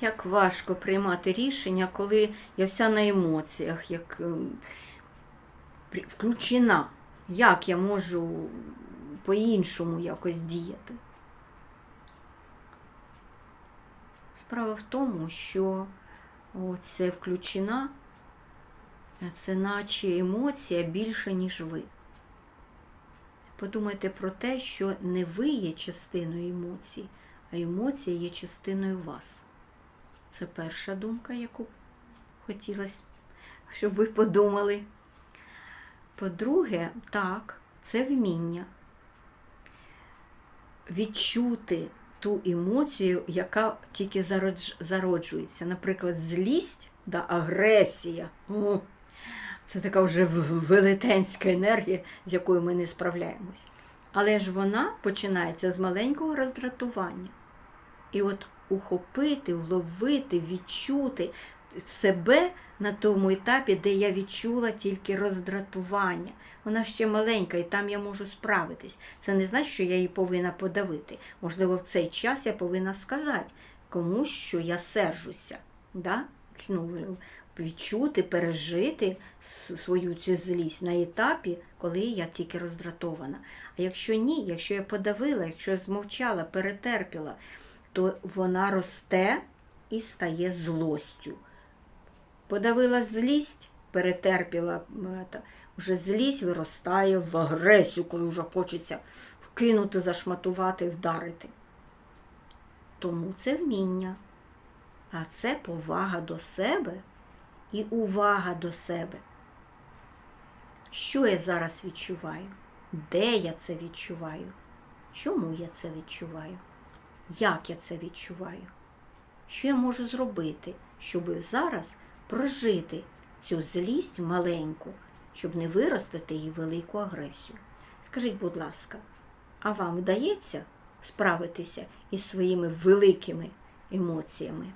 Як важко приймати рішення, коли я вся на емоціях, як ем, включена. Як я можу по-іншому якось діяти? Справа в тому, що оце включена, це наче емоція більше, ніж ви. Подумайте про те, що не ви є частиною емоцій, а емоція є частиною вас. Це перша думка, яку хотілося, щоб ви подумали. По-друге, так, це вміння відчути ту емоцію, яка тільки зароджується. Наприклад, злість да, агресія. Це така вже велетенська енергія, з якою ми не справляємось. Але ж вона починається з маленького роздратування. І от ухопити, вловити, відчути себе на тому етапі, де я відчула тільки роздратування. Вона ще маленька, і там я можу справитись. Це не значить, що я її повинна подавити. Можливо, в цей час я повинна сказати комусь, що я сержуся. Да? Ну, відчути, пережити свою цю злість на етапі, коли я тільки роздратована. А якщо ні, якщо я подавила, якщо я змовчала, перетерпіла, то вона росте і стає злостю. Подавила злість, перетерпіла, вже злість виростає в агресію, коли вже хочеться вкинути, зашматувати, вдарити. Тому це вміння. А це повага до себе і увага до себе. Що я зараз відчуваю? Де я це відчуваю? Чому я це відчуваю? Як я це відчуваю? Що я можу зробити, щоб зараз прожити цю злість маленьку, щоб не виростити її велику агресію? Скажіть, будь ласка, а вам вдається справитися із своїми великими емоціями?